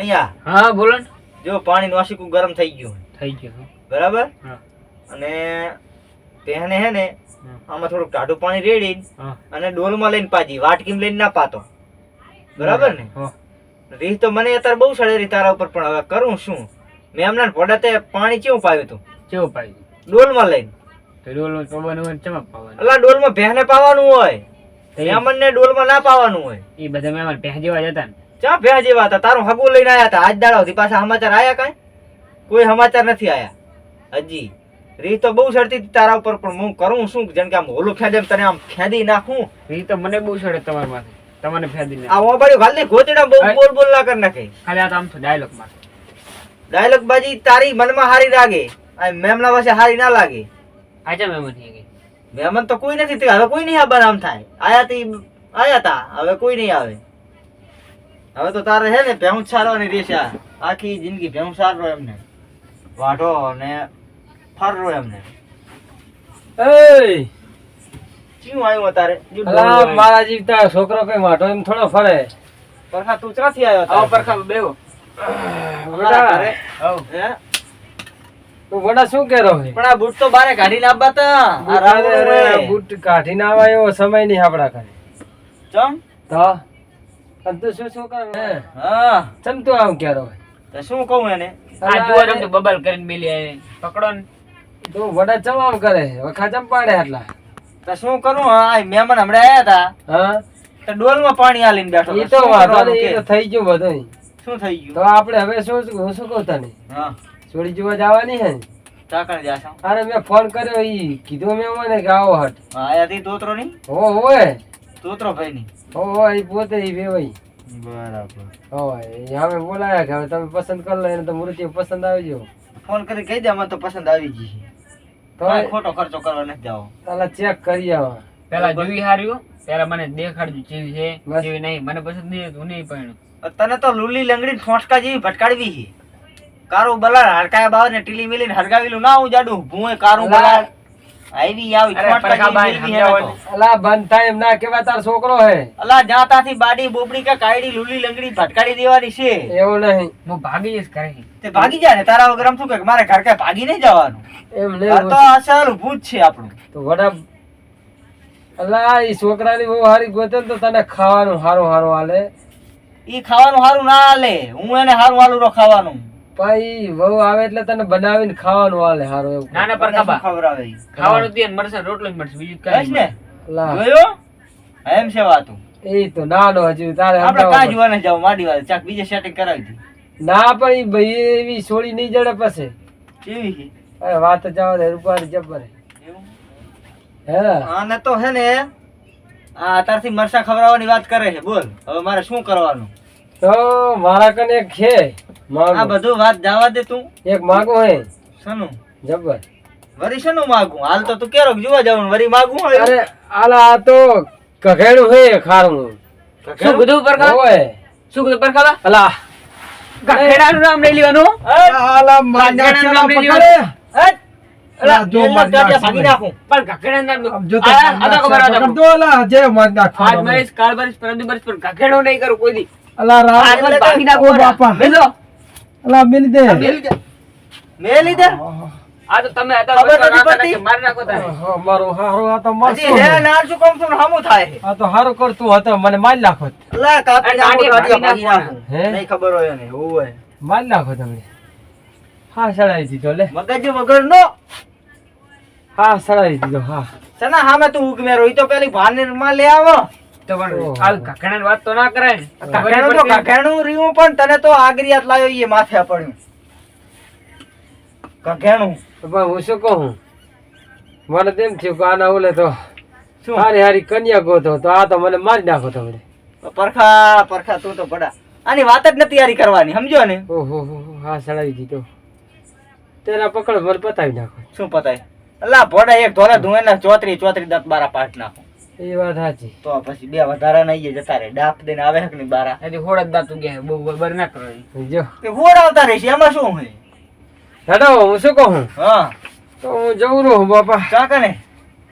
અહીંયા? હા બોલો જો પાણી નોશીકું ગરમ થઈ ગયું. થઈ ગયું બરાબર? અને તેને હે ને આમાં થોડુંક ટાઢું પાણી રેડી અને ડોલમાં લઈને પાજી. વાટકીમ લઈને ના પાતો. બરાબર ને. રીહ તો મને અત્યારે બહુ સડે રહી તારા ઉપર પણ હવે કરું શું? મેં હમણાં પડતે પાણી કેવું પાયું હતું કેવું પાવ્યું ડોલમાં લઈને. ડોલમાં પાવાનું હોય ને ચમક પાવાનું? અલા ડોલમાં પાવાનું હોય. મહેમાનને ડોલમાં ના પાવાનું હોય. એ બધા મહેમાન પહે જેવા જતા ને. ચા ભેયા જેવા હતા. તારું હગું લઈને આયા હતા. આજ દાડા સુધી પાછા સમાચાર આયા કાંઈ? કોઈ સમાચાર નથી આયા. હજી. રી તો બહુ સડતી તારા ઉપર પણ હું કરું શું? જેમ કે આમ હોલું ખેદે તને આમ ખેદી નાખું. રી તો મને બહુ સડે તમારા માથે તમને ફેદી આ ઓબાડી ગાલની ગોતડા બહુ બોલ બોલ ના કર નાખે. ખાલી આ તો આમ ડાયલોગમાં. ડાયલોગ બાજી તારી મનમાં હારી લાગે. આ મેમના પાસે હારી ના લાગે. આજે મેમન થઈ ગઈ મેમન તો કોઈ નથી હવે કોઈ નહીં આ બનામ થાય. આયા તી આયા તા. હવે કોઈ નહીં આવે. હવે તો તારે હે ને ભેહું સારવાની રહેશે. આખી જિંદગી ભેહું સારો એમને. વાઢો ને ફરરો એમને. શું આવ્યું તારે અલા, મારા જીવતા છોકરો કઈ વાઢો એમ થોડો ફરે. પરખા તું ક્યાંથી આવ્યો આવો પરખા બેવો અમારા ઘરે? આવો. હે? તું વડા શું કેરો પણ આ બૂટ તો બારે કાઢીને આપવા તા. આ બૂટ કાઢી ના આવે સમય નહીં આપડા ઘરે. ચમ? તો? અને તું શું શું કરે હે? હા. ચમ તું આમ કેરો તો શું કહું એને? આ જુઓ તમે તો બબલ કરીને મેલી આવે પકડો ને. તું વડા ચમ કરે વખા ચમ પાડે આટલા? તો શું કરું? આ મહેમાન હમણાં આયા હતા હા? તો ડોલમાં પાણી આલીને બેઠો એ હતો. તો શું વાંધો એ તો થઈ ગયું બધું શું થઈ તો ગયું આપણે હવે શું હું શું કહું તને? હા. છોડી જોવા જવાની હે અરે મેં ફોન કર્યો ઈ કીધું મેં મને કે આવો હટ. આયા તી તોતરો ની હો હોય. તોતરો ભાઈ ની હો હોય ઈ પોતે ઈ વેવાઈ. બરાબર. હોય હવે બોલાયા કે હવે તમે પસંદ કરી લો તો મૂર્તિ પસંદ આવી ગયો. ફોન કરી કહી દે મને તો પસંદ આવી ગઈ તો ખોટો ખર્ચો કરવા નથી જાવ તાલા ચેક કરી આવો પેલા જોઈ હાર્યું પેલા મને દેખાડજો છે. નહીં. મને પસંદ નહીં હું નહીં પણ તને તો લુલી લંગડી ફોંસકા જેવી ભટકાડવી છે. કારું બલાડ હડકાયા બાવ ને ટીલી મિલી હરગાવેલું ના હું જાડું ભૂએ કારું. બલાડ. આવી આવી અલા બંધ થાય એમ ના કેવા તાર છોકરો હે. અલા જાતાથી બાડી બોબડી કે કાયડી લુલી લંગડી ભટકાડી દેવાની છે. એવું નહીં. હું ભાગી જઈશ કરે તે ભાગી જાય ને તારા વગર શું કે મારે ઘર કે ભાગી નહીં જવાનું? એમ આ તો નહીં અસલ ભૂત છે આપણું. તો વડા અલા એ છોકરાની બહુ હારી ગોતે તો તને ખાવાનું હારું હારું હાલે ઈ ખાવાનું હારું ના હાલે હું એને હારું હાલું રો ખાવાનું. ભાઈ વહુ આવે એટલે તને બનાવીને ખાવાનું હાલે હારું એવું. ના ના મને પરખા શું બા ખવડાવે ઈ? ખાવાનું તે મરસે રોટલો મરસે બીજું કાઈ ને? જોયો? એમ છે વાતું. એ તો નાનો હજી તારે આપણે કા જોવાને જાવ માડી વાત ચાક બીજે સેટિંગ કરાવી દી. ના પણ ઈ ભાઈ એવી છોડી નહીં જડે પછી. કેવી અરે વાત જાવ જવા દે રૂપારી જબર હે? આને તો હે ને આ અત્યારથી મરસા ખબરાવાની વાત કરે છે બોલ. હવે મારે શું કરવાનું? તો મારા કને એક છે. આ બધું વાત જવા દે તું. એક માગું હે. શનું? જબર વરી શનું માગું? હાલ તો તું કેરો જોવા જવાનું વરી માગું અરે આલા આ તો કઘેડું હે ખારું. શું કીધું પરખા હોય શું કીધું પરખા અલા. ગધેડાનું નામ લઈ લેવાનું. આલા ગધેડાનું નામ લઈ લેવાનું. અલા, જો ભાગી નાખું. પણ ગધેડાનું નામ આમ જો આ- આ તો ખબર આ તો અલા આજ મેં કાલ મરીશ પરમ મરીશ પર ગધેડો નહીં કરું કોઈ દી. રામ આજ મને ભાગી નાખો બાપા. મેલો અલા મિલી દે. મેલી દે. મેલી દે? આ તો તમે હતા ખબર નથી પડતી? મારી નાખો તારે. હા, મારું હારું આ તો હજી હે નાર શું કામ છું ને હામું થાય આ તો હારો કરતું હતો મને મારી નાખો અલા કાપી નાખો. હે? નહીં ખબર હોય ને ઓય મારી નાખો તમે હા સડાઈ દીધો લે. મગજ વગર નો. હા સડાઈ દીધો હા. સના હામે તું ઉગમેરો ઈ તો પેલી ભાનેરમાં લે આવો. તો પણ આ વાત તો ના કરાય ને. કાકાનું તો કાકાનું રીવું પણ તને તો આગરિયાત લાવ્યો ઈ માથે પડ્યું. કાકાનું. પણ હું શું કહું? મને તેમ થયું કે આના ઓલે તો શું? હારી હારી કન્યા ગોતો તો આ તો મને મારી નાખો તમે પરખા પરખા તું તો પડા. આની વાત જ નથી તૈયારી કરવાની સમજો ને? ઓહો હો હો, હા સડાવી દીધો. તેના પકડ મને પતાવી નાખો. શું પતાય? અલા ભોડા એક ધોરા ધુએ ને ચોતરી ચોતરી દત બારા પાઠ નાખો. એ વાત સાચી. તો પછી બે વધારા નહીં જતા રે ડાપ દઈને આવે હકની બારા. હજી હોડ દાંત ઉગ્યા બહુ બરબર ના કરો જો. તે હોડ આવતા રહેશે એમાં શું હોય? હેડો હું શું કહું? હા. તો હું જઉં રહું બાપા. ચા કને?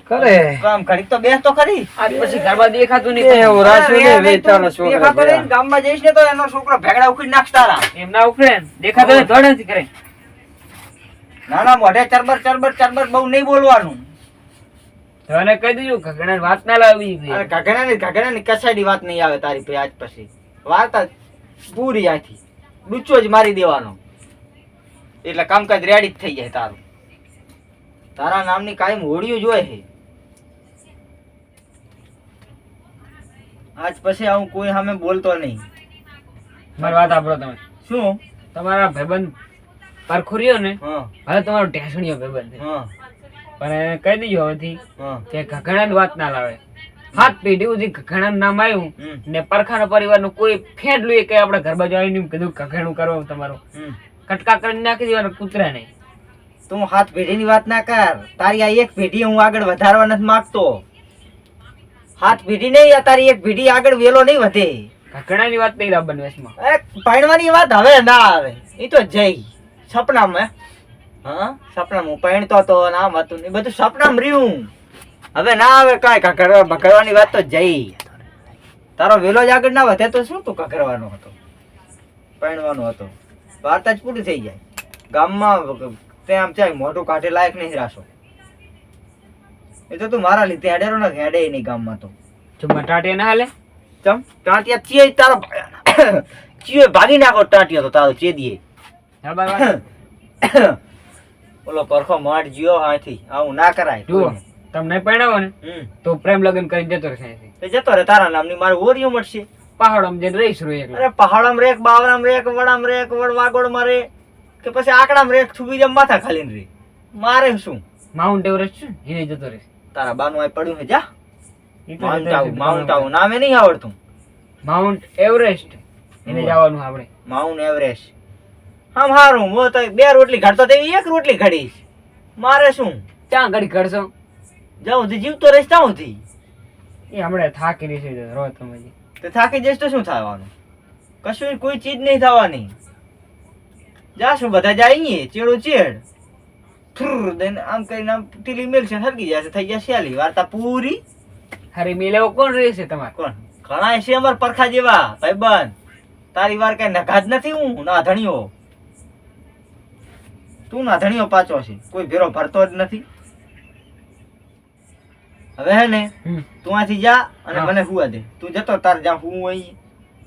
કરે. કામ કરી. તો બેસ તો ખરી. આજ પછી ઘરમાં દેખાતું નહીં. એવું રાસુ ને તું છોકરા નહીં ને ગામમાં જઈશ ને તો એનો છોકરો ભેગડા ઉખડી નાખતા તારા. એમ ના ઉખડે ને. દેખાતો નહીં, દોડે નથી કરે. નાના મોઢે ચરબર ચરબર ચરબર બહુ નહીં બોલવાનું. તો એને કહી દીધું કાકડા વાત ના લાવવી અરે કાકડા ની કસાડી વાત નહીં આવે તારી ભાઈ આજ પછી. વાર્તા પૂરી આથી ડૂચો જ મારી દેવાનો. એટલે કામકાજ રેડી જ થઈ જાય તારું. તારા નામની કાયમ હોડિયું જોઈએ છે. આજ પછી હું કોઈ સામે બોલતો નહીં. મારી વાત આપડો તમે. શું? તમારા ભાઈબંધ પરખું રહ્યો ને હવે તમારો ઢેસણીયો ભાઈબંધ હા. પણ કહી દીધું હવેથી કે ઘઘણાની વાત ના લાવે. હાથ પેઢી સુધી ઘઘણાનું નામ આવ્યું ને પરખાના પરિવારનું કોઈ ફેડલું એ કઈ આપડે ઘર બાજુ આવીને એમ કીધું ઘઘણું કરવા તમારું. કટકા કરી નાખી દેવાનું કૂતરા નહીં. તું હાથ પેઢીની વાત ના કર. તારી આ એક પેઢી હું આગળ વધારવા નથી માંગતો. હાથ પેઢી નહીં આ તારી એક પેઢી આગળ વેલો નહીં વધે. ઘઘડાની વાત નહીં રાબન વેશમાં એ વાત હવે ના આવે. એ તો જઈ સપનામાં હા? સપનામાં હું પૈણતો તો નામ હતું એ બધું સપનામાં રહ્યું. હવે ના આવે કાંઈ. કકરવા બકરવાની વાત તો જઈ. તારો વેલો જ આગળ ના વધે તો શું તું કકરવાનો હતો? પૈણવાનો હતો. વાર્તા જ પૂરી થઈ જાય. ગામમાં તે આમ છે મોટું કાઢે લાયક નહીં રાશો એ તો તું મારા લીધે હેડેરો ને હેડે નહીં ગામમાં તો. જો ના હાલે? ચમ ટાંટિયા ચીએ તારો ચીએ ભાગી નાખો ટાંટિયો તો તારો ચેદીએ હા. ઓલો પરખો માટ જીઓ હાથી. આવું ના કરાય જુઓ તમને પરણાવો ને તો પ્રેમ લગ્ન કરીને જતો રહેશે તે જતો રહે તારા નામની મારે ઓરિયો મળશે. પહાડોમાં જઈને રહીશ રહું એકલો. અરે પહાડમાં રેક બાવરામ રેક વડામ રેક વડ વાગોડમાં રે. કે પછી આકડામાં રેક થુબી જેમ માથા ખાલીને રે. મારે શું? માઉન્ટ એવરેસ્ટ છે ને, એને જતો રહેશે. તારા બાનું આ પડ્યું છે જા. માઉન્ટ આવું માઉન્ટ આવું. નામે નહીં આવડતું. માઉન્ટ એવરેસ્ટ એને જવાનું આપણે. માઉન્ટ એવરેસ્ટ આમ હારું હું તો બે રોટલી ઘડતો તો એક રોટલી ઘડીશ મારે શું? ત્યાં ઘડી ઘડશો જાઉં જીવતો રહીશ ત્યાં સુધી. એ હમણાં થાકી રહેશે રહો તમે તો થાકી જઈશ તો શું થવાનું? કશું કોઈ ચીજ નહીં થવાની. જાશું બધા જઈએ ચેડું ચેડ. થ્રુર દઈને આમ કરીને આમ ટીલી મેલશે હરગી જશે થઈ જશે આલી વાર્તા પૂરી. હારી મિલેવો કોણ રહેશે તમારે? કોણ? ઘણા છે અમાર પરખા જેવા. ભાઈબંધ. તારી વાર કઈ નઘા જ નથી હું ના ધણીઓ તું ના ધણીઓ પાછો છે. કોઈ ભેરો ભરતો જ નથી. હવે હે ને તું આથી જા અને મને હુવા દે. તું જતો તાર જા હું અહીં.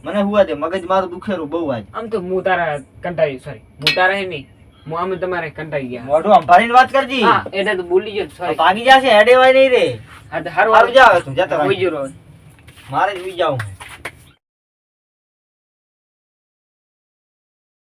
મને હુવા દે મગજ મારું દુખેરું બહુ આજ. આમ તો હું તારા કંટાળી સોરી હું તારા હે નહીં. હું આમ તમારે કંટાળી ગયા. મોઢું સંભાળીને વાત કરજી. હા એટલે તો બોલી ગયો સોરી ભાગી જશે હેડેવાય નહીં રે. હા તો હારું હારું જાવ તું જતો રહો. મારે જ ઉઈ જાઉં.